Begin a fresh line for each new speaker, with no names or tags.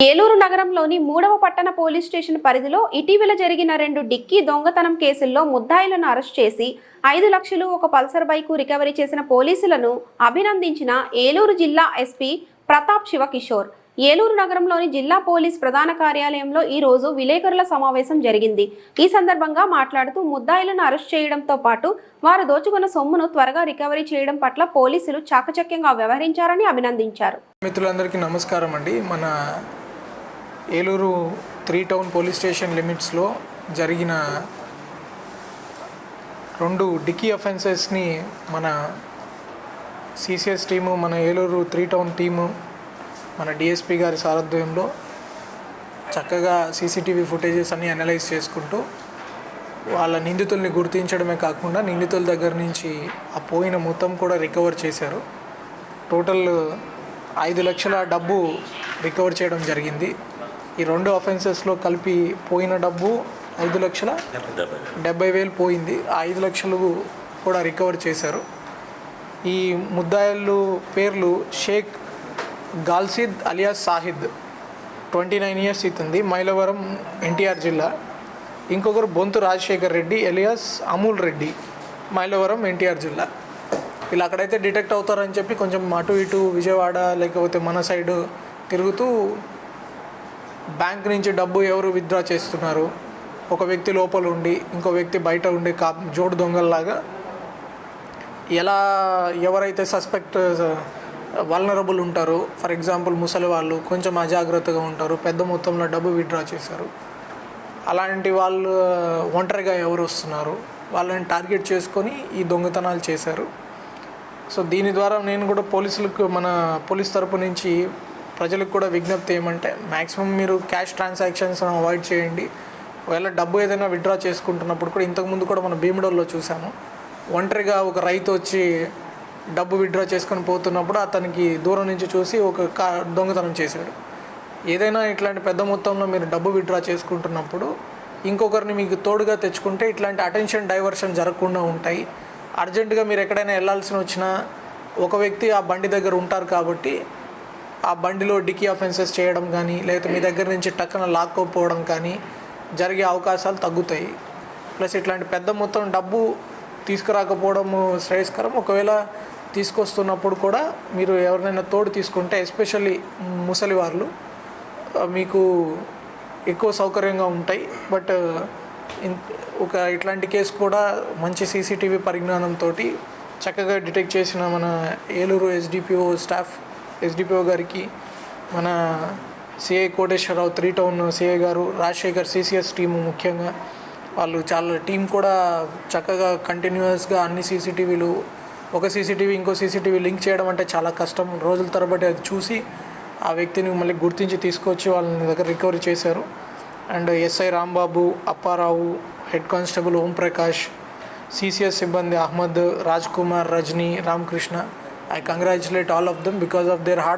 ఏలూరు నగరంలోని మూడవ పట్టణ పోలీస్ స్టేషన్ పరిధిలో ఇటీవల జరిగిన రెండు డిక్కీ దొంగతనం కేసుల్లో ముద్దాయిలను అరెస్ట్ చేసి ఐదు లక్షలు ఒక పల్సర్ బైకు రికవరీ చేసిన పోలీసులను అభినందించిన ఏలూరు జిల్లా ఎస్పీ ప్రతాప్ శివకిషోర్. ఏలూరు నగరంలోని జిల్లా పోలీస్ ప్రధాన కార్యాలయంలో ఈ రోజు విలేకరుల సమావేశం జరిగింది. ఈ సందర్భంగా మాట్లాడుతూ ముద్దాయిలను అరెస్ట్ చేయడంతో పాటు వారు దోచుకున్న సొమ్మును త్వరగా రికవరీ చేయడం పట్ల పోలీసులు చాకచక్యంగా వ్యవహరించారని అభినందించారు.
మిత్రులందరికీ నమస్కారం అండి. మన Eluru three town police station లిమిట్స్లో జరిగిన రెండు డిక్కీ అఫెన్సెస్ని మన సిసిఎస్ టీము మన ఏలూరు త్రీ టౌన్ టీము మన డిఎస్పి గారి సారథ్యంలో చక్కగా సీసీటీవీ ఫుటేజెస్ అన్నీ అనలైజ్ చేసుకుంటూ వాళ్ళ నిందితుల్ని గుర్తించడమే కాకుండా నిందితుల దగ్గర నుంచి ఆ పోయిన మొత్తం కూడా రికవర్ చేశారు. టోటల్ ఐదు లక్షల డబ్బు రికవర్ చేయడం జరిగింది. ఈ రెండు అఫెన్సెస్లో కలిపి పోయిన డబ్బు ఐదు లక్షల డెబ్బై వేలు పోయింది. ఆ ఐదు లక్షలు కూడా రికవర్ చేశారు. ఈ ముద్దాయిలు పేర్లు Shaik గాల్సిద్ alias Sahid twenty nine years ఇతుంది Mylavaram NTR జిల్లా. ఇంకొకరు బొంతు రాజశేఖర్ రెడ్డి ఎలియాస్ అమూల్ రెడ్డి మైలవరం ఎన్టీఆర్ జిల్లా. వీళ్ళు అక్కడైతే డిటెక్ట్ అవుతారని చెప్పి కొంచెం అటు ఇటు విజయవాడ లేకపోతే మన సైడ్ తిరుగుతూ బ్యాంక్ నుంచి డబ్బు ఎవరు విత్డ్రా చేస్తున్నారు? ఒక వ్యక్తి లోపల ఉండి ఇంకో వ్యక్తి బయట ఉండి కా జోడు దొంగల్లాగా ఎలా ఎవరైతే సస్పెక్ట్ వల్నరబుల్ ఉంటారో ఫర్ ఎగ్జాంపుల్ ముసలి వాళ్ళు కొంచెం అజాగ్రత్తగా ఉంటారు పెద్ద మొత్తంలో డబ్బు విత్డ్రా చేశారు అలాంటి వాళ్ళు ఒంటరిగా ఎవరు వస్తున్నారు? వాళ్ళని టార్గెట్ చేసుకొని ఈ దొంగతనాలు చేశారు. సో దీని ద్వారా నేను కూడా పోలీసులకు మన పోలీస్ తరపు నుంచి ప్రజలకు కూడా విజ్ఞప్తి ఏమంటే మ్యాక్సిమం మీరు క్యాష్ ట్రాన్సాక్షన్స్ అవాయిడ్ చేయండి. ఒకవేళ డబ్బు ఏదైనా విత్డ్రా చేసుకుంటున్నప్పుడు కూడా ఇంతకుముందు కూడా మనం భీముడోల్లో చూసాము ఒంటరిగా ఒక రైతు వచ్చి డబ్బు విత్డ్రా చేసుకొని పోతున్నప్పుడు అతనికి దూరం నుంచి చూసి ఒక కా దొంగతనం చేశాడు. ఏదైనా ఇట్లాంటి పెద్ద మొత్తంలో మీరు డబ్బు విత్డ్రా చేసుకుంటున్నప్పుడు ఇంకొకరిని మీకు తోడుగా తెచ్చుకుంటే ఇట్లాంటి అటెన్షన్ డైవర్షన్ జరగకుండా ఉంటాయి. అర్జెంటుగా మీరు ఎక్కడైనా వెళ్ళాల్సిన వచ్చినా ఒక వ్యక్తి ఆ బండి దగ్గర ఉంటారు కాబట్టి ఆ బండిలో డిక్కీ అఫెన్సెస్ చేయడం కానీ లేకపోతే మీ దగ్గర నుంచి టక్కన లాక్కోపోవడం కానీ జరిగే అవకాశాలు తగ్గుతాయి. ప్లస్ ఇట్లాంటి పెద్ద మొత్తం డబ్బు తీసుకురాకపోవడం శ్రేయస్కరం. ఒకవేళ తీసుకొస్తున్నప్పుడు కూడా మీరు ఎవరినైనా తోడు తీసుకుంటే ఎస్పెషల్లీ ముసలి వాళ్ళు మీకు ఎక్కువ సౌకర్యంగా ఉంటాయి. బట్ ఇన్- ఒక ఇట్లాంటి కేసు కూడా మంచి సీసీటీవీ పరిజ్ఞానంతో చక్కగా డిటెక్ట్ చేసిన మన ఏలూరు ఎస్డిపిఓ స్టాఫ్ ఎస్డిపిఓ గారికి మన CI Koteswararao three town CI గారు రాజశేఖర్ సిసిఎస్ టీము ముఖ్యంగా వాళ్ళు చాలా టీం కూడా చక్కగా కంటిన్యూస్గా అన్ని సీసీటీవీలు ఒక సీసీటీవీ ఇంకో సీసీటీవీ లింక్ చేయడం అంటే చాలా కష్టం. రోజుల తరబడి అది చూసి ఆ వ్యక్తిని మళ్ళీ గుర్తించి తీసుకొచ్చి వాళ్ళని దగ్గర రికవరీ చేశారు. And SI Rambabu Apparao head constable Omprakash CCS సిబ్బంది Ahmed Raj Kumar Rajani Ramakrishna I congratulate all of them because of their hard